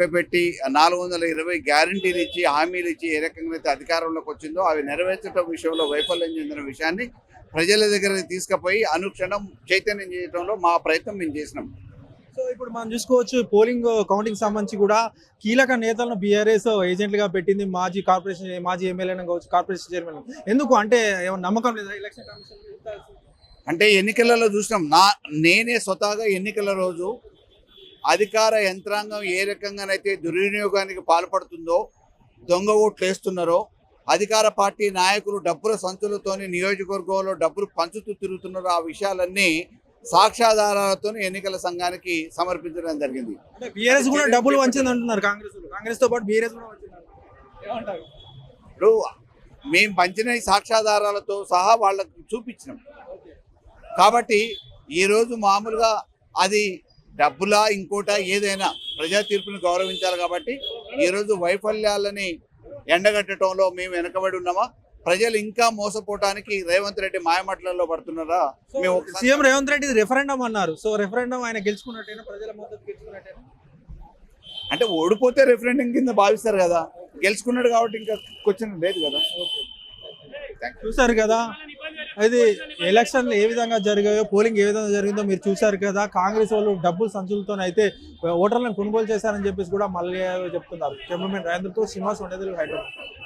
మభ్యపెట్టి నాలుగు వందల ఇరవై గ్యారంటీలు ఇచ్చి హామీలు ఇచ్చి ఏ రకంగా అయితే అధికారంలోకి వచ్చిందో అవి నెరవేర్చడం విషయంలో వైఫల్యం చెందిన విషయాన్ని ప్రజల దగ్గరికి తీసుకుపోయి అనుక్షణం చైతన్యం చేయడంలో మా ప్రయత్నం మేము చేసినాం. సో ఇప్పుడు మనం చూసుకోవచ్చు పోలింగ్ కౌంటింగ్ సంబంధించి కూడా కీలక నేతలను బీఆర్ఎస్ ఏజెంట్లుగా పెట్టింది మాజీ కార్పొరేషన్ మాజీ ఎమ్మెల్యేలను కావచ్చు కార్పొరేషన్ చైర్మన్. ఎందుకు? అంటే నమ్మకం లేదా? Election commission? అంటే ఎన్నికలలో చూసినాం. నా నేనే స్వతహాగా ఎన్నికల రోజు అధికార యంత్రాంగం ఏ రకంగానైతే దుర్వినియోగానికి పాల్పడుతుందో దొంగ ఓట్లు వేస్తున్నారో అధికార పార్టీ నాయకులు డబ్బుల సంచులతోని నియోజకవర్గంలో డబ్బులు పంచుతూ తిరుగుతున్నారో ఆ విషయాలన్నీ సాక్ష్యాధారాలతో ఎన్నికల సంఘానికి సమర్పించడం జరిగింది. అంటే బీఆర్ఎస్ కూడా డబ్బులు వంచింది అంటున్నారు కాంగ్రెస్ కాంగ్రెస్తో పాటు బీఆర్ఎస్ కూడా. ఏమంటారు? ఇప్పుడు మేము పంచిన సాక్ష్యాధారాలతో సహా వాళ్ళకు చూపించినాం. కాబట్టి ఈరోజు మామూలుగా అది డబ్బులా ఇంకోట ఏదైనా ప్రజా తీర్పుని గౌరవించాలి కాబట్టి ఈరోజు వైఫల్యాలని ఎండగట్టడంలో మేము వెనకబడి ఉన్నామా? ప్రజలు ఇంకా మోసపోవటానికి రేవంత్ రెడ్డి మాయమాటలలో పడుతున్నారా? మేము సీఎం రేవంత్ రెడ్డి రెఫరెండం అన్నారు. సో రెఫరెండం ఆయన గెలుచుకున్నట్టేనా ప్రజల మద్దతు గెలుచుకున్నట్టేనా అంటే ఓడిపోతే రెఫరెండం కింద భావిస్తారు కదా. గెలుచుకున్నాడు కాబట్టి ఇంకా క్వశ్చన్ లేదు కదా. చూసారు కదా? అది ఎలక్షన్లు ఏ విధంగా జరిగాయో పోలింగ్ ఏ విధంగా జరిగిందో మీరు చూసారు కదా. కాంగ్రెస్ వాళ్ళు డబ్బులు సంచులతో అయితే ఓటర్లను కొనుగోలు చేశారని చెప్పేసి కూడా మళ్ళీ చెప్తున్నారు. కెమెరామెన్ రాజేంద్రతో శ్రీనివాస్ ఉండేది హైదరాబాద్.